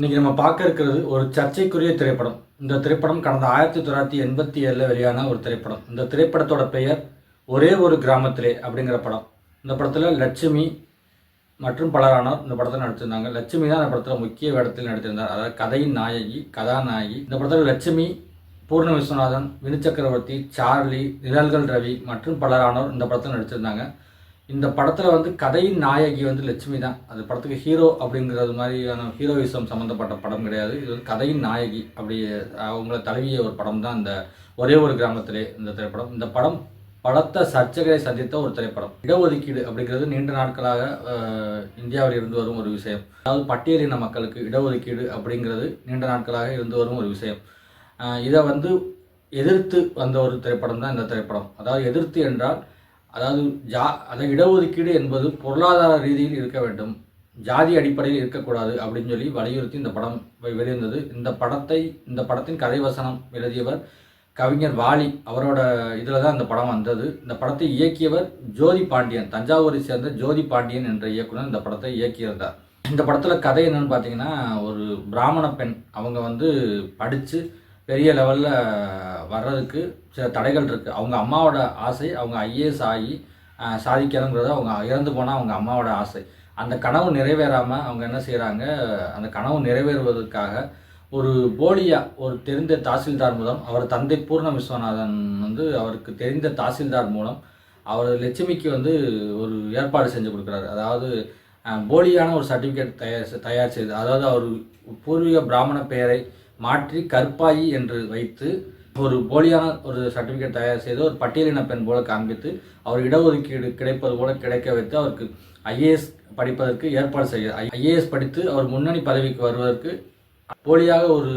இன்னைக்கு நம்ம பார்க்க இருக்கிறது ஒரு சர்ச்சைக்குரிய திரைப்படம். இந்த திரைப்படம் கடந்த ஆயிரத்தி தொள்ளாயிரத்தி எண்பத்தி ஏழில் வெளியான ஒரு திரைப்படம். இந்த திரைப்படத்தோட பெயர் ஒரே ஒரு கிராமத்திலே அப்படிங்கிற படம். இந்த படத்தில் லட்சுமி மற்றும் பலரானோர் இந்த படத்தில் நடிச்சிருந்தாங்க. லட்சுமி தான் இந்த படத்தில் முக்கிய வேடத்தில் நடித்திருந்தார். அதாவது கதையின் நாயகி கதாநாயகி. இந்த படத்தில் லட்சுமி பூர்ண விஸ்வநாதன் வினு சக்கரவர்த்தி சார்லி நிழல்கள் ரவி மற்றும் பலரானோர் இந்த படத்தில் நடிச்சிருந்தாங்க. இந்த படத்தில் வந்து கதையின் நாயகி வந்து லட்சுமி தான். அது படத்துக்கு ஹீரோ அப்படிங்கிறது மாதிரியான ஹீரோயிசம் சம்மந்தப்பட்ட படம் கிடையாது. இது வந்து கதையின் நாயகி அப்படி அவங்கள தழுவிய ஒரு படம் தான் இந்த ஒரே ஒரு கிராமத்திலே இந்த திரைப்படம். இந்த படம் பலத்த சர்ச்சைகளை சந்தித்த ஒரு திரைப்படம். இடஒதுக்கீடு அப்படிங்கிறது நீண்ட நாட்களாக இந்தியாவில் இருந்து வரும் ஒரு விஷயம். அதாவது பட்டியலின மக்களுக்கு இடஒதுக்கீடு அப்படிங்கிறது நீண்ட நாட்களாக இருந்து வரும் ஒரு விஷயம். இதை வந்து எதிர்த்து வந்த ஒரு திரைப்படம் தான் இந்த திரைப்படம். அதாவது எதிர்த்து என்றால் அதாவது ஜா அதாவது இடஒதுக்கீடு என்பது பொருளாதார ரீதியில் இருக்க வேண்டும். ஜாதி அடிப்படையில் இருக்கக்கூடாது அப்படின்னு சொல்லி வலியுறுத்தி இந்த படம் வெளிவந்தது. இந்த படத்தை இந்த படத்தின் கதை வசனம் எழுதியவர் கவிஞர் வாலி அவரோட இதில் தான் இந்த படம் வந்தது. இந்த படத்தை இயக்கியவர் ஜோதி பாண்டியன் தஞ்சாவூரை சேர்ந்த ஜோதி பாண்டியன் என்ற இயக்குனர் இந்த படத்தை இயக்கியிருந்தார். இந்த படத்தில் கதை என்னன்னு பார்த்தீங்கன்னா ஒரு பிராமண பெண் அவங்க வந்து படித்து பெரிய லெவலில் வர்றதுக்கு சில தடைகள் இருக்குது அவங்க அம்மாவோட ஆசை அவங்க ஐஏஎஸ் ஆகி அஹ், சாதிக்கணுங்கிறது அவங்க இறந்து போனால் அவங்க அம்மாவோட ஆசை. அந்த கனவு நிறைவேறாமல் அவங்க என்ன செய்கிறாங்க அந்த கனவு நிறைவேறுவதற்காக ஒரு போலியா ஒரு தெரிந்த தாசில்தார் மூலம் அவர் தந்தை பூர்ண விஸ்வநாதன் வந்து அவருக்கு தெரிந்த தாசில்தார் மூலம் அவர் லட்சுமிக்கு வந்து ஒரு ஏற்பாடு செஞ்சு கொடுக்குறாரு. அதாவது போலியான ஒரு சர்டிஃபிகேட் தயார் தயார் செய்து அதாவது அவர் பூர்வீக பிராமண பெயரை மாற்றி கற்பாயி என்று வைத்து ஒரு போலியான ஒரு சர்டிஃபிகேட் தயார் செய்து ஒரு பட்டியலின பெண் போல காண்பித்து அவர் இடஒதுக்கீடு கிடைப்பது போல கிடைக்க வைத்து அவருக்கு ஐஏஎஸ் படிப்பதற்கு ஏற்பாடு செய்ய ஐஏஎஸ் படித்து அவர் முன்னணி பதவிக்கு வருவதற்கு போலியாக ஒரு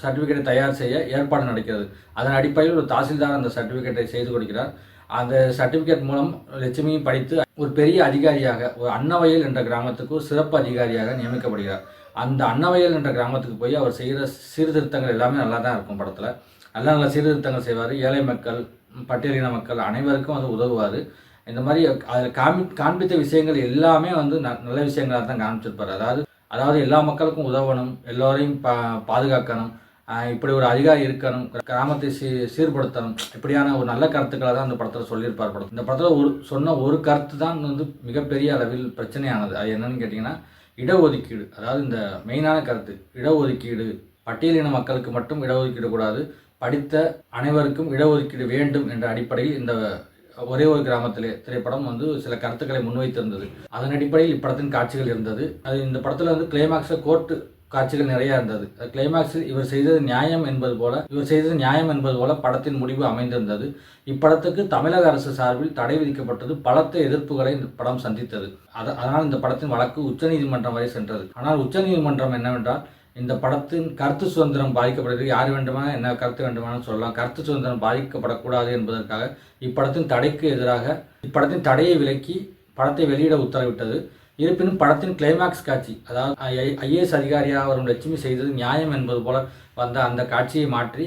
சர்டிஃபிகேட்டை தயார் செய்ய ஏற்பாடு நடக்கிறது. அதன் அடிப்படையில் ஒரு தாசில்தார் அந்த சர்டிஃபிகேட்டை செய்து கொடுக்கிறார். அந்த சர்டிஃபிகேட் மூலம் லட்சுமியும் படித்து ஒரு பெரிய அதிகாரியாக ஒரு அன்னவயல் என்ற கிராமத்துக்கு ஒரு சிறப்பு அதிகாரியாக நியமிக்கப்படுகிறார். அந்த அன்னவயல் என்ற கிராமத்துக்கு போய் அவர் செய்கிற சீர்திருத்தங்கள் எல்லாமே நல்லா தான் இருக்கும் படத்தில். நல்ல நல்ல சீர்திருத்தங்கள் செய்வார். ஏழை மக்கள் பட்டியலின மக்கள் அனைவருக்கும் வந்து உதவுவார். இந்த மாதிரி அதில் காமி காண்பித்த விஷயங்கள் எல்லாமே வந்து ந- நல்ல விஷயங்களாக தான் காமிச்சிருப்பார். அதாவது அதாவது எல்லா மக்களுக்கும் உதவணும் எல்லோரையும் பா பாதுகாக்கணும் இப்படி ஒரு அதிகாரி இருக்கணும் கிராமத்தை சீ சீர்படுத்தணும் இப்படியான ஒரு நல்ல கருத்துக்களை தான் இந்த படத்தில் சொல்லியிருப்பார் படம் இந்த படத்தில் ஒரு சொன்ன ஒரு கருத்து தான் வந்து மிகப்பெரிய அளவில் பிரச்சனையானது. அது என்னன்னு கேட்டிங்கன்னா இடஒதுக்கீடு அதாவது இந்த மெயினான கருத்து இடஒதுக்கீடு. பட்டியலின மக்களுக்கு மட்டும் இடஒதுக்கீடு கூடாது. படித்த அனைவருக்கும் இடஒதுக்கீடு வேண்டும் என்ற அடிப்படையில் இந்த ஒரே ஒரு கிராமத்திலே திரைப்படம் வந்து சில கருத்துக்களை முன்வைத்திருந்தது. அதன் அடிப்படையில் இப்படத்தின் காட்சிகள் இருந்தது. அது இந்த படத்தில் வந்து கிளைமாக்ஸில் கோர்ட்டு காட்சிகள் நிறைய இருந்தது. அது கிளைமாக்ஸில் இவர் செய்தது நியாயம் என்பது போல இவர் செய்தது நியாயம் என்பது போல படத்தின் முடிவு அமைந்திருந்தது. இப்படத்துக்கு தமிழக அரசு சார்பில் தடை விதிக்கப்பட்டது பலத்த எதிர்ப்புகளை இந்த படம் சந்தித்தது. அதனால் இந்த படத்தின் வழக்கு உச்சநீதிமன்றம் வரை சென்றது. ஆனால் உச்சநீதிமன்றம் என்னவென்றால் இந்த படத்தின் கருத்து சுதந்திரம் பாதிக்கப்படுகிறது. யார் வேண்டுமானால் என்ன கருத்து வேண்டுமானாலும் சொல்லலாம். கருத்து சுதந்திரம் பாதிக்கப்படக்கூடாது என்பதற்காக இப்படத்தின் தடைக்கு எதிராக இப்படத்தின் தடையை விலக்கி படத்தை வெளியிட உத்தரவிட்டது. இருப்பினும் படத்தின் கிளைமாக்ஸ் காட்சி அதாவது ஐஏஎஸ் அதிகாரியாக வரும் லட்சுமி செய்தது நியாயம் என்பது போல வந்த அந்த காட்சியை மாற்றி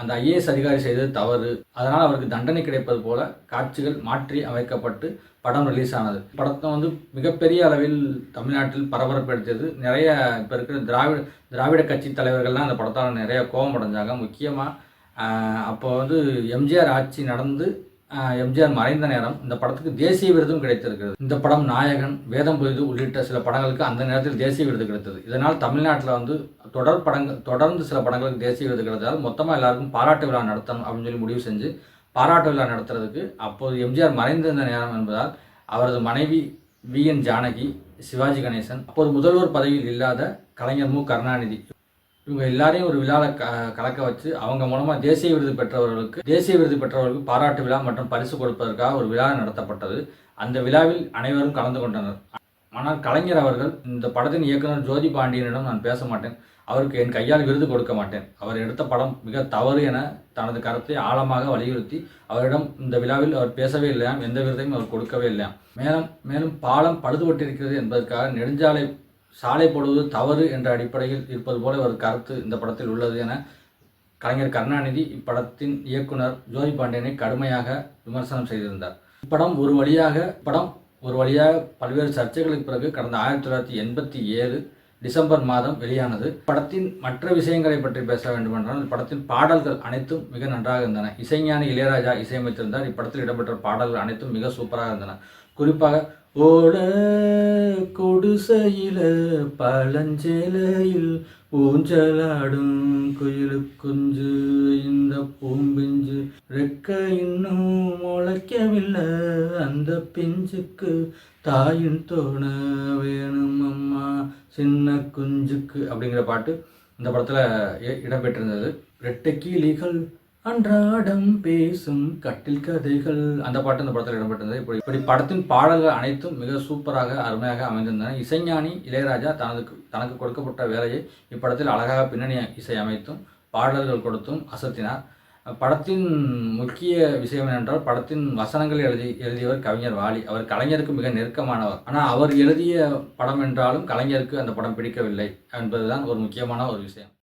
அந்த ஐஏஎஸ் அதிகாரி செய்தது தவறு. அதனால் அவருக்கு தண்டனை கிடைப்பது போல காட்சிகள் மாற்றி அமைக்கப்பட்டு படம் ரிலீஸ் ஆனது. படத்தை வந்து மிகப்பெரிய அளவில் தமிழ்நாட்டில் பரபரப்பு எடுத்தது நிறைய இப்போ இருக்கிற திராவிட திராவிட கட்சி தலைவர்கள்லாம் அந்த படத்தால் நிறைய கோபம் அடைஞ்சாங்க. முக்கியமாக அப்போ வந்து எம்ஜிஆர் ஆட்சி நடந்து எம்ஜிஆர் மறைந்த நேரம் இந்த படத்துக்கு தேசிய விருதும் கிடைத்திருக்கிறது. இந்த படம் நாயகன் வேதம் புரிது உள்ளிட்ட சில படங்களுக்கு அந்த நேரத்தில் தேசிய விருது கிடைத்தது. இதனால் தமிழ்நாட்டில் வந்து தொடர் படங்கள் தொடர்ந்து சில படங்களுக்கு தேசிய விருது கிடைத்தால் மொத்தமாக எல்லாருக்கும் பாராட்டு விழா நடத்தணும் அப்படின்னு சொல்லி முடிவு செஞ்சு பாராட்டு விழா நடத்துறதுக்கு அப்போது எம்ஜிஆர் மறைந்திருந்த நேரம் என்பதால் அவரது மனைவி வி என் ஜானகி சிவாஜி கணேசன் அப்போது முதல்வர் பதவியில் இல்லாத கலைஞர் மு. கருணாநிதி இவங்க எல்லாரையும் ஒரு விழாவில் க கலக்க வச்சு அவங்க மூலமாக தேசிய விருது பெற்றவர்களுக்கு தேசிய விருது பெற்றவர்களுக்கு பாராட்டு விழா மற்றும் பரிசு கொடுப்பதற்காக ஒரு விழா நடத்தப்பட்டது. அந்த விழாவில் அனைவரும் கலந்து கொண்டனர். ஆனால் கலைஞர் அவர்கள் இந்த படத்தின் இயக்குனர் ஜோதி பாண்டியனிடம் நான் பேச மாட்டேன். அவருக்கு என் கையால் விருது கொடுக்க மாட்டேன். அவர் எடுத்த படம் மிக தவறு என தனது கருத்தை ஆழமாக வலியுறுத்தி அவரிடம் இந்த விழாவில் அவர் பேசவே இல்லையாம் எந்த விருதையும் அவர் கொடுக்கவே இல்லையாம். மேலும் மேலும் பாலம் பழுதுபட்டிருக்கிறது என்பதற்காக நெடுஞ்சாலை சாலை போடுவது தவறு என்ற அடிப்படையில் இருப்பது போல ஒரு கருத்து இந்த படத்தில் உள்ளது என கலைஞர் கருணாநிதி இப்படத்தின் இயக்குனர் ஜோதி பாண்டியனை கடுமையாக விமர்சனம் செய்திருந்தார். இப்படம் ஒரு வழியாக படம் ஒரு வழியாக பல்வேறு சர்ச்சைகளுக்கு பிறகு கடந்த ஆயிரத்தி தொள்ளாயிரத்தி எண்பத்தி ஏழு டிசம்பர் மாதம் வெளியானது. படத்தின் மற்ற விஷயங்களை பற்றி பேச வேண்டுமென்றால் படத்தின் பாடல்கள் அனைத்தும் மிக நன்றாக இருந்தன. இசைஞானி இளையராஜா இசையமைத்திருந்தார். இப்படத்தில் இடம்பெற்ற பாடல்கள் அனைத்தும் மிக சூப்பராக இருந்தன. குறிப்பாக ஓட கொடுசையில பழஞ்சேலையில் ஊஞ்சலாடும் குயிலு குஞ்சு இந்த பூம்பிஞ்சு ரெக்க இன்னும் முளைக்கவில்லை. அந்த பிஞ்சுக்கு தாயின் தோண வேணும். சின்ன குஞ்சுக்கு அப்படிங்கிற பாட்டு இந்த படத்தில் இடம்பெற்றிருந்தது. ரெட்டை கிளிகள் அன்றாடம் பேசும் கட்டில் கதைகள். அந்த பாட்டு இந்த படத்தில் இடம்பெற்றிருந்தது. இப்படி இப்படி படத்தின் பாடல்கள் அனைத்தும் மிக சூப்பராக அருமையாக அமைந்திருந்தன. இசைஞானி இளையராஜா தனது தனக்கு கொடுக்கப்பட்ட வேலையை இப்படத்தில் அழகாக பின்னணி இசை அமைத்தும் பாடல்கள் கொடுத்தும் அசத்தினார். படத்தின் முக்கிய விஷயம் என்னென்றால் படத்தின் வசனங்கள் எழுதி எழுதியவர் கவிஞர் வாலி. அவர் கலைஞருக்கு மிக நெருக்கமானவர். ஆனால் அவர் எழுதிய படம் என்றாலும் கலைஞருக்கு அந்த படம் பிடிக்கவில்லை என்பதுதான் ஒரு முக்கியமான ஒரு விஷயம்.